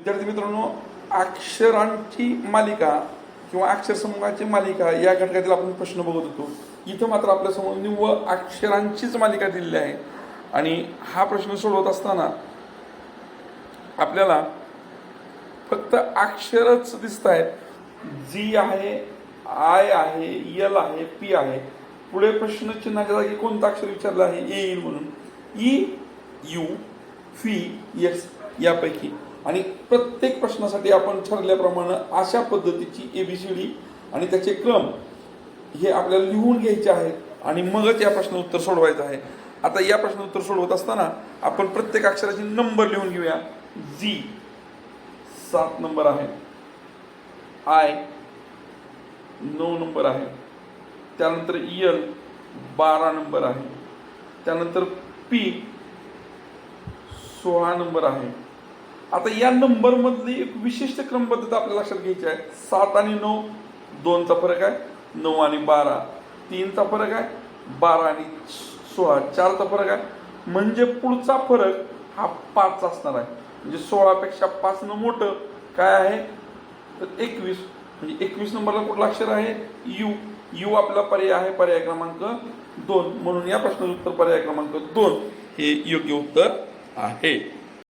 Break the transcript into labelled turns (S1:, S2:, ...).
S1: विद्यार्थी मित्रांनो अक्षरांची मालिका किंवा अक्षरसमूहाची मालिका या घटकातील आपण प्रश्न बघत होतो. इथं मात्र आपल्यासमोर निव्वळ अक्षरांचीच मालिका दिलेली आहे. आणि हा प्रश्न सोडवत असताना आपल्याला फक्त अक्षरच दिसत आहेत. जी आहे आय आहे यल आहे पी आहे. पुढे प्रश्नचिन्हाच्या जागी कोणतं अक्षर विचारलं आहे? ए येईल म्हणून. ई यू फी एस यापैकी. आणि प्रत्येक प्रश्नासाठी आपण ठरल्याप्रमाणे अशा पद्धतीची एबीसीडी आणि त्याचे क्रम हे आपल्याला लिहून घ्यायचे आहेत आणि मगच या प्रश्न उत्तर सोडवायचं आहे. आता या प्रश्न उत्तर सोडवत असताना आपण प्रत्येक अक्षराची नंबर लिहून घेऊया. जी सात नंबर आहे. आय नऊ नंबर आहे. त्यानंतर यल बारा नंबर आहे. त्यानंतर पी सोळा नंबर आहे. आता या नंबर मधली एक विशिष्ट क्रमबद्धता आपल्या लक्षात घ्यायची आहे. सात आणि नऊ दोनचा फरक आहे. नऊ आणि बारा तीनचा फरक आहे. बारा आणि सोळा चारचा फरक आहे. म्हणजे पुढचा फरक हा पाच असणार आहे. म्हणजे सोळापेक्षा पाचनं मोठं काय आहे? तर एकवीस. म्हणजे एकवीस नंबरला कुठलं अक्षर आहे? यू. यू आपला पर्याय आहे पर्याय क्रमांक दोन. म्हणून या प्रश्नाचं उत्तर पर्याय क्रमांक दोन हे योग्य उत्तर आहे.